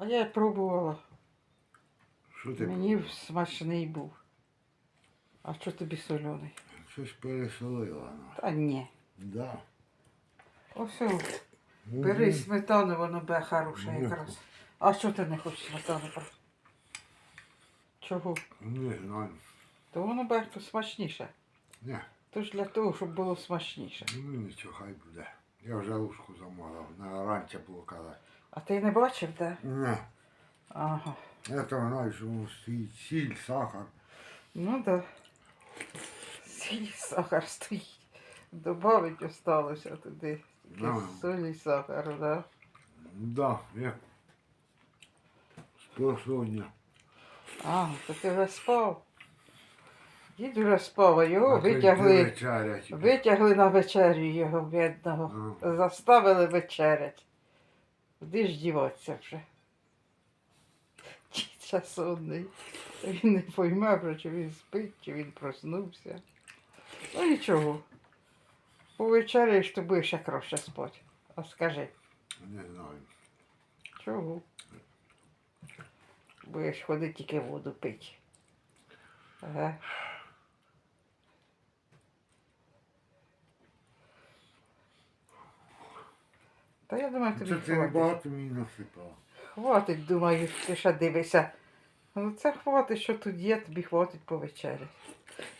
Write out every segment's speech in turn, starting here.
А я пробувала. Що ти? Мені смачний був. А що тобі соляний? Щось пересолила. ну. Та ні. Да. Ось, бери сметану, воно буде хороше якраз. А що ти не хочеш сметану брати? Чого? Не знаю. То воно буде то смачніше. Ні, То ж для того, щоб було смачніше. ну нічого, хай буде. Я вже ушку замовив. На раніше було казати. А ти не бачив, де? Ні. Ага. Я то знаю, що стоїть сіль, сахар. Ну да. Сіль, сахар стоїть. Добавить осталося туди. Да. солі, сахар, да. Да, як спросоння. А, то ти вже спав. Дід вже спав, а його витягли. Витягли на вечерю його бідного. Заставили вечерять. Куди ж діватися вже? Дідя сонний. Він не пойме, чи він спить, чи він проснувся. Ну нічого. Повечеряєш, то будеш як краще спати. А скажи, Не знаю. чого? Будеш ходити тільки воду пити. Ага. Та я думаю, тобі Це ти хватить. багато мені насипала. Хватить, думаю, ти ще дивишся. Ну це хватить, що тут є, тобі хватить повечеряти.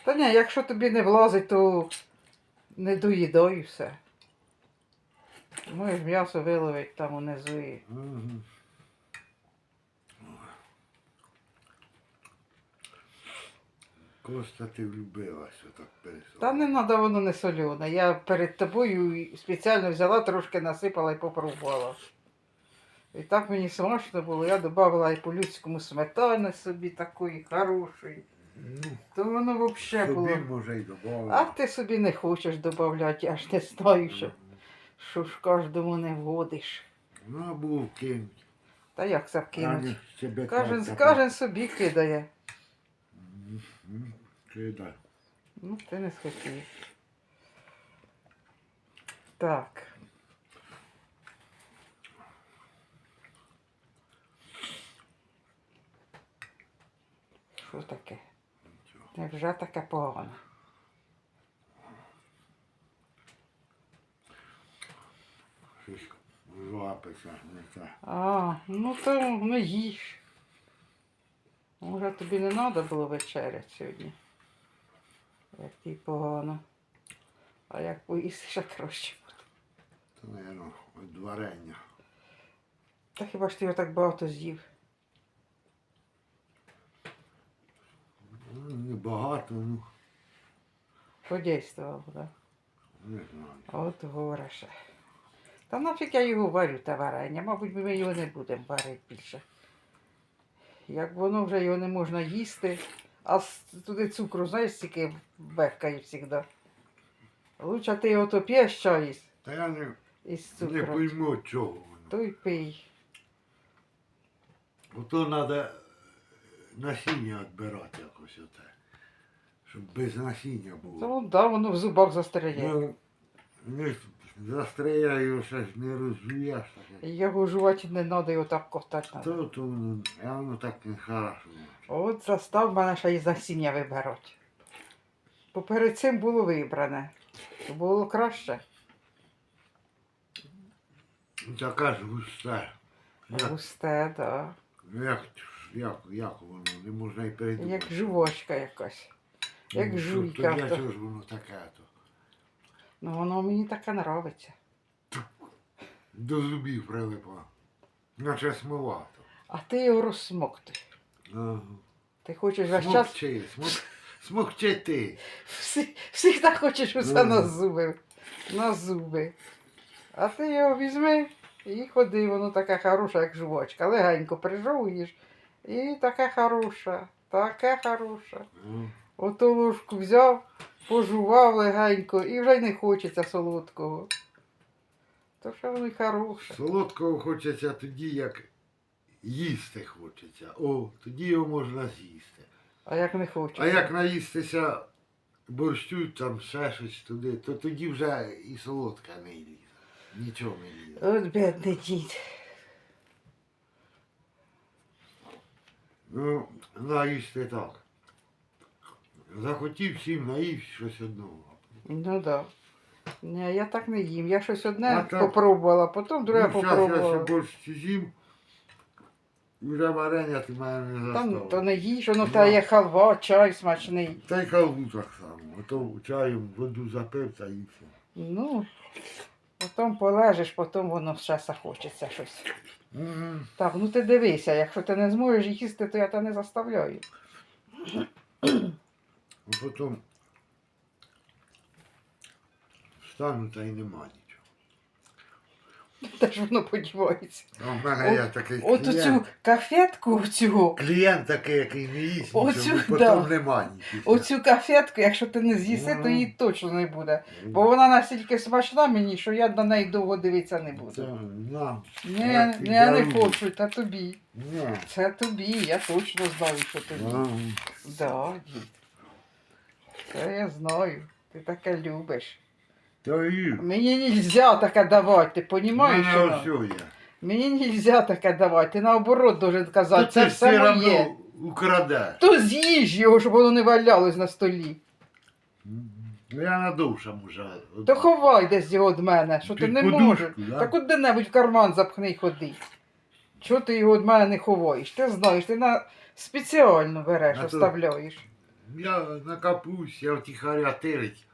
Та ні, якщо тобі не влазить, то не доїдай і все. Можеш м'ясо виловити там унизу і. Мгм. Коста ти влюбилась отак пересолила. Та не треба воно не солене. Я перед тобою спеціально взяла, трошки насипала і попробувала. І так мені смачно було, я додавала і по-людському сметани собі такої хорошої. Ну, То воно взагалі було. може й добавила. А ти собі не хочеш додавати, я ж не знаю, що, що ж кожному не вгодиш. Ну, а був кинуть. Та як це вкинуть? Кожен, кожен собі кидає. Мгм. Кидай. Ну, ти не схотів. Так. Що таке? Невже таке погано? Щось лапиться, не те. А, ну то ну їж. Може тобі не треба було вечеряти сьогодні. Як ти погано. А як поїсти ще краще буде. Це, мабуть, від варення. Та хіба ж ти його так багато з'їв? Ну, небагато, ну, Подействував, так? не знаю. От говориш. Та нафіг я його варю, те варення. Мабуть, ми його не будемо варити більше. Як воно вже його не можна їсти, а туди цукру, знаєш, стільки бехкає завжди. Лучше ти його то п'єш чай Та я не, із не пойму, чого воно. то й пий. Ото треба насіння відбирати якось оте. Щоб без насіння було. То да, воно в зубах застряє. Ну, не ще ж не розвієш таке. Його жувати не треба, його так ковтати треба. То, то воно, а воно так не хорошо. От застав мене ще із насіння вибирати. Бо перед цим було вибране. То було краще. Така ж густа. Як, Густе, так. ну, як, як, як воно, не можна й передумати. Як жувачка якась. Як Ну, що, жуйка. То для то- чого ж воно таке то? Ну воно мені таке нравиться. До зубів прилипа. Наче смивато. А ти його розсмокти. Ага. Ти хочеш весь час. Смокчи, смок, смокчи ти. Всі, всі так хочеш усе на зуби. На зуби. А ти його візьми і ходи, воно таке хороше, як жувачка. Легенько прижовуєш. І таке хороше, таке хороше. Ну, Ото ложку взяв, пожував легенько і вже й не хочеться солодкого. То що воно й хороше. Солодкого хочеться тоді, як їсти хочеться. О, тоді його можна з'їсти. А як не хочеться? А як наїстися борщу, там ще щось туди, то тоді вже і солодка не лізе. Нічого не лізе. От бідний дід. Ну, наїсти так. Захотів всім наїв щось одного. Ну да. Ні, я так не їм. Я щось одне А так- попробувала, потім друге ну, зараз я ще попробувала. борщ з'їм. Вже варення ти мене не Там то не їж, воно Ну. та є халва, чай смачний. Та й халву так само. Ото чаєм воду запив та і все. Ну, потім полежиш, потім воно ще захочеться щось. Мгм. Так, ну ти дивися, якщо ти не зможеш їсти, то я тебе не заставляю. А потім встану та й нема нічого. Де ж воно подівається? А в мене є такий От клієнт. оцю кафетку, цю, Клієнт такий, який не їсть, Оцю, нічого, потім да. нема нічого. оцю кафетку, якщо ти не з'їси, то Ну. її точно не буде. Бо вона настільки смачна мені, що я на неї довго дивитися не Це, буду. на, Ні, як ні, я не ідеально. хочу, та тобі. Ні. Це тобі, я точно знаю, що тобі. А, Да, дід. Це я знаю. Ти таке любиш. То і. Мені нельзя таке давати, ти розумієш? мене ось є. Мені нельзя таке давати. Ти наоборот должен казати, це ти все все моє. одно украде. То з'їж його, щоб воно не валялось на столі. Ну я надовше може. То ховай десь його від мене, що ти Під не подушку, можеш. да? Та куди-небудь в карман запхни й ходи. Чого ти його від мене не ховаєш? Ти знаєш, ти на спеціально береш, А то- оставляєш. Я на капусті, я втіхаря тирить.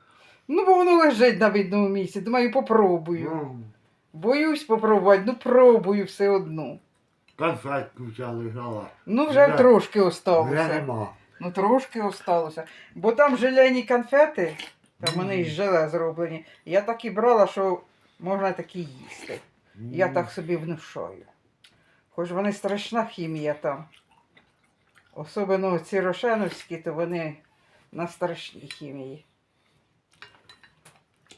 Ну, бо воно лежить на видному місці. Думаю, попробую. Ну, Боюсь попробувати, ну пробую все одно. конфетку вся лежала. Ну, вже Вже- трошки Вже осталося. нема. Ну, трошки осталося. Бо там желейні конфети, там вони із желе зроблені. Я так і брала, що можна такі їсти. Я так собі внушаю. Хоч вони страшна хімія там. Особливо ці рошеновські, то вони на страшній хімії.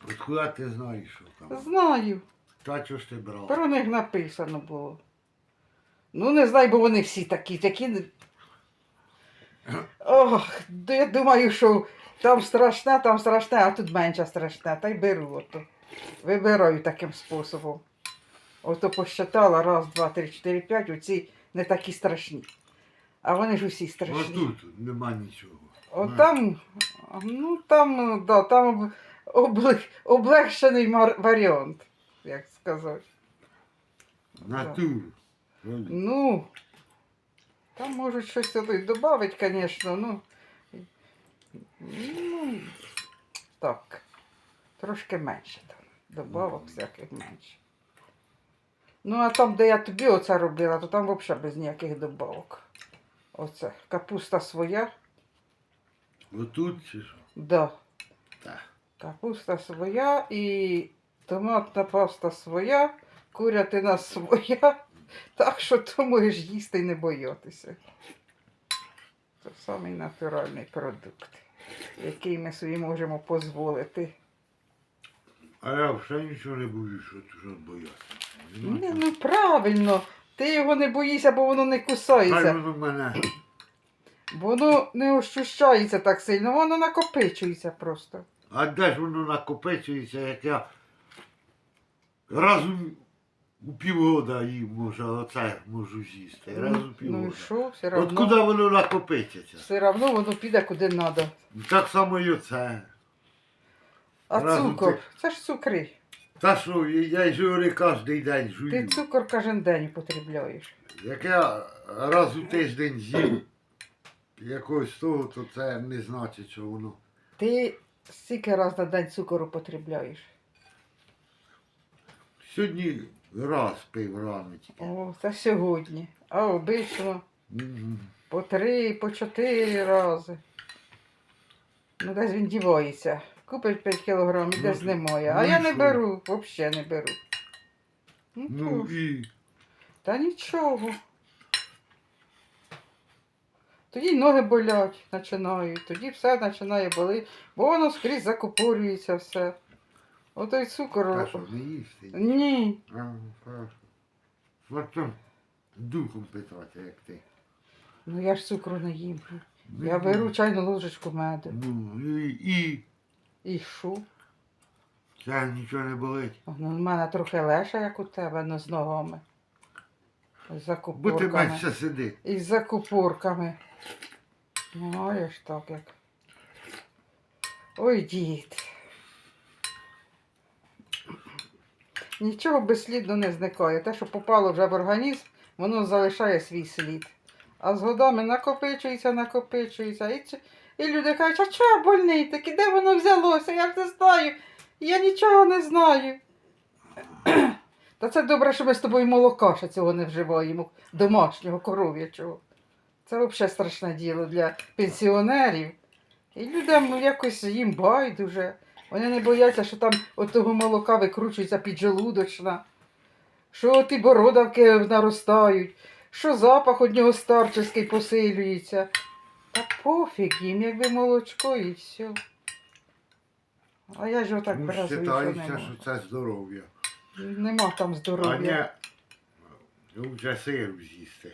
Откуда ти знаєш, що там? Знаю, Та чого ж ти брала? про них написано було. Ну, не знаю, бо вони всі такі, такі. Ох, я думаю, що там страшне, там страшне, а тут менше страшне. Та й беру ото. Вибираю таким способом. Ото посчитала раз, два, три, чотири, п'ять, оці не такі страшні. А вони ж усі страшні. тут нема нічого. От там, ну там, да, там облег, облегшений варіант, як сказати. Натуру. Ну, там можуть щось туди додати, звісно, ну. Ну, так. Трошки менше там. Добавок всяких менше. Ну, а там, де я тобі оце робила, то там взагалі без ніяких добавок. Оце. Капуста своя. Отут чи що? Да. Так. Капуста своя і томатна паста своя, курятина своя. Так що то можеш їсти і не боятися. Це самий натуральний продукт, який ми собі можемо дозволити. А я вже нічого не буду, що що боятися. Ну правильно, ти його не боїшся, бо воно не Хай кусається. воно мене. Воно не ощущається так сильно, воно накопичується просто. А де ж воно накопичується, як я раз у, півгода їм може, оце можу з'їсти. Раз у Ну і що, все От куди воно накопичиться? все одно воно піде куди треба. Так само і оце. А Разом цукор, ти- це ж цукри. Та що, я й жури кожен день Ти цукор кожен день потребляєш. Як я раз у тиждень з'їм якогось того, то це не значить, що воно. Ти скільки раз на день цукору потребляєш? Сьогодні раз пив рано тільки. О, це сьогодні. А обично Мгм. по три, по чотири рази. Ну, десь він дівається. Купить 5 кілограм і Ну, десь немає. А ну і я не що? беру, взагалі не беру. Ну, Ну то- і Та нічого. Тоді ноги болять, починають, тоді все починає боліти, бо воно скрізь закупорюється все. Отой цукор. та що, не їсти. Ні. А, хорошо. Потім духом питати, як ти. Ну я ж цукру не їм. Я беру чайну ложечку меду. Ну, і, і І шу. це нічого не болить. Ну, в мене трохи леша, як у тебе, ну з ногами. З Бо ти менше сиди. Із закупорками. Знаєш так як. Ой, дід. Нічого безслідно не зникає. Те, що попало вже в організм, воно залишає свій слід. А з годами накопичується, накопичується. І, і люди кажуть, а чого больний такий? Де воно взялося? Я не знаю. Я нічого не знаю. Та це добре, що ми з тобою молока ще цього не вживаємо, домашнього коров'ячого. Це взагалі страшне діло для пенсіонерів. І людям ну, якось їм байдуже. Вони не бояться, що там от того молока викручується піджелудочна, що ті бородавки наростають, що запах від нього старческий посилюється. Та пофіг їм, якби молочко і все. А я ж отак Ну, бразую, що вважається, що це здоров'я. Нема там А здоров'я. не ну, вже сиру з'їсти.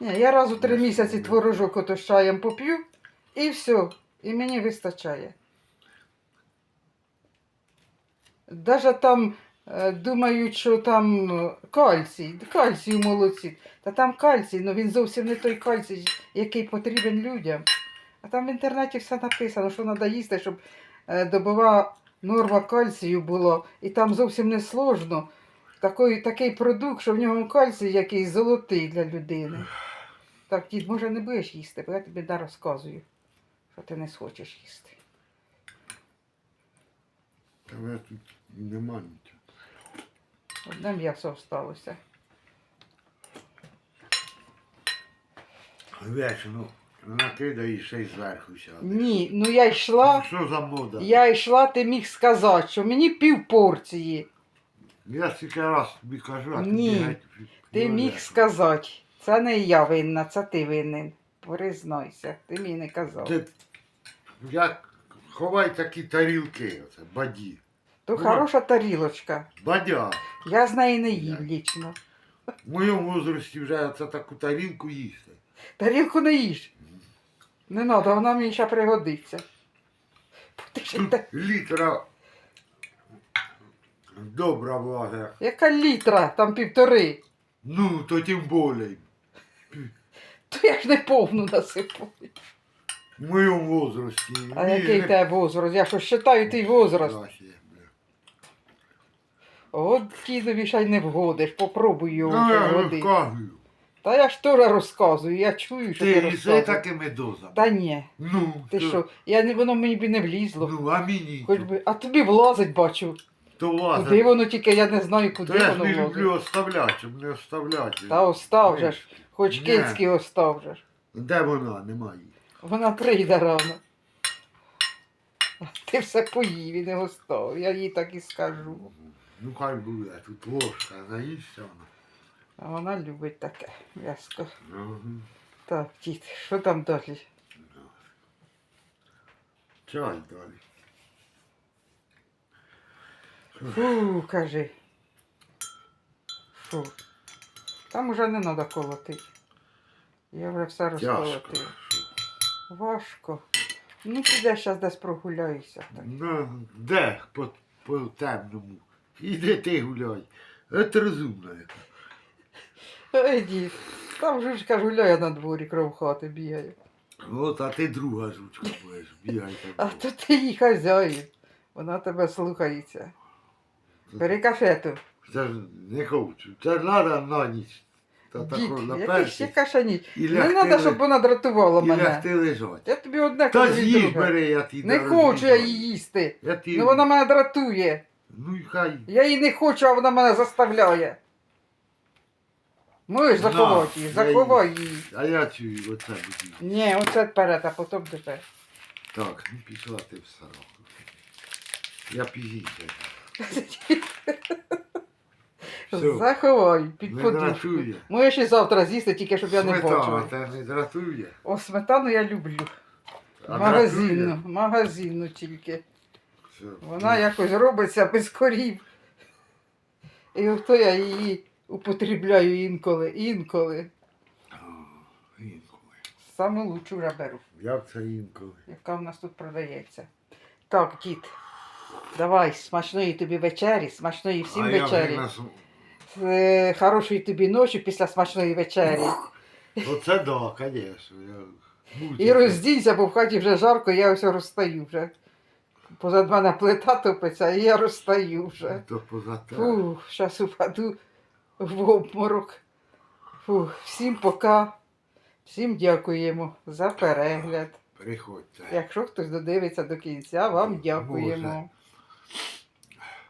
Ні, я раз у три місяці творожок ото з чаєм поп'ю, і все, і мені вистачає. Даже там думають, що там е, кальцій, кальцій у молоці. Та там кальцій, але він зовсім не той кальцій, який потрібен людям. А там в інтернеті все написано, що треба їсти, щоб е, добова норма кальцію була. І там зовсім не сложно. Такий, такий продукт, що в ньому кальцій якийсь золотий для людини. Так, дід, може не будеш їсти, бо я тобі да розказую, що ти не схочеш їсти. Та в тут нема нічого. Одне м'ясо осталося. Веш, ну, накидай ще й зверху сяде. Ні, ну я йшла, Ну, Що за мода? я йшла, ти міг сказати, що мені пів порції. Я стільки раз тобі кажу, а ти Ні, Ти міг сказати. Це не я винна, це ти винен. Признайся, ти мені не казав. Ти як ховай такі тарілки, оце, баді. То ну, хороша тарілочка. Бадя. Я з неї не їм лічно. В моєму возрасті вже оце таку тарілку їсти. Тарілку не їж. Не треба, вона мені ще пригодиться. Ти ж Тут та- літра добра влага. Яка літра, там півтори. Ну, то тим более. То я ж не повну насипаю. В моєму возрасті. А Ні, який не- тебе возраст? Я що считаю твій возраст. Бля. От дідові ще й не вгодиш, попробуй його Ну, я розказую. Та я ж теж розказую, я чую, що ти, Ти їси розказуєш. такими дозами. Та ні, Ну, ти то- що, я не, воно мені б не влізло. Ну, а мені. Хоч би, а тобі влазить, бачу. То Куди воно тільки, я не знаю, куди То я ж воно не влазить. люблю оставляти, щоб не оставляти. Та остав же ж, хоч Ні. кицьки остав же ж. Де вона? Немає. Вона прийде рано. А Ти все поїв і не остав, я їй так і скажу. Ну хай буде, тут ложка, наїсться вона. А вона любить таке м'яско. Мгм. Так, дід, що там далі? Чай далі. Фу, кажи. Фу. Там уже не треба колотити. Я вже все Тяжко. розколотив. Важко. Ну, підеш зараз десь прогуляйся. Так. Ну, де по, по темному? Іди ти гуляй. Це розумна яка. Ой, дід, там жучка гуляє на дворі, кров хати бігає. От, а ти друга жучка будеш, бігай А то ти її хазяїн. Вона тебе слухається. Бери кафету. Це ж не хочу. Це треба на ніч. Та Дід, тако на який ще. І Не лягти, треба, щоб вона дратувала і мене. лягти лежать. Я тобі одне Та кажу, з'їж друге. бери, я ті Не хочу я її їсти. Я. Ну вона мене дратує. Ну і хай. Я її не хочу, а вона мене заставляє. Можеш На, заховати її, я заховай її. А я чую, оце буду. Ні, оце вперед, а потім тепер. Так, ну пішла ти в сороку. Я пізніше. Заховай під Не подушку. дратує. Можеш і завтра з'їсти, тільки щоб я не Сметана бачила. те не дратує. О, сметану я люблю. А магазинну, дратує? магазинну тільки. Вона якось робиться без корів. І ото я її употребляю інколи, інколи. А, Інколи. Саму лучшу вже беру, Як це інколи? яка в нас тут продається. Так, дід, давай, смачної тобі вечері, смачної всім а вечері. на, с- Е, хорошої тобі ночі після смачної вечері. Оце да, звісно. Я... І роздінься, бо в хаті вже жарко, я ось розстаю вже. Позад мене плита топиться, і я розстаю вже. То позад. Фух, зараз упаду в обморок. Фух, всім пока. Всім дякуємо за перегляд. Приходьте. Якщо хтось додивиться до кінця, вам дякуємо.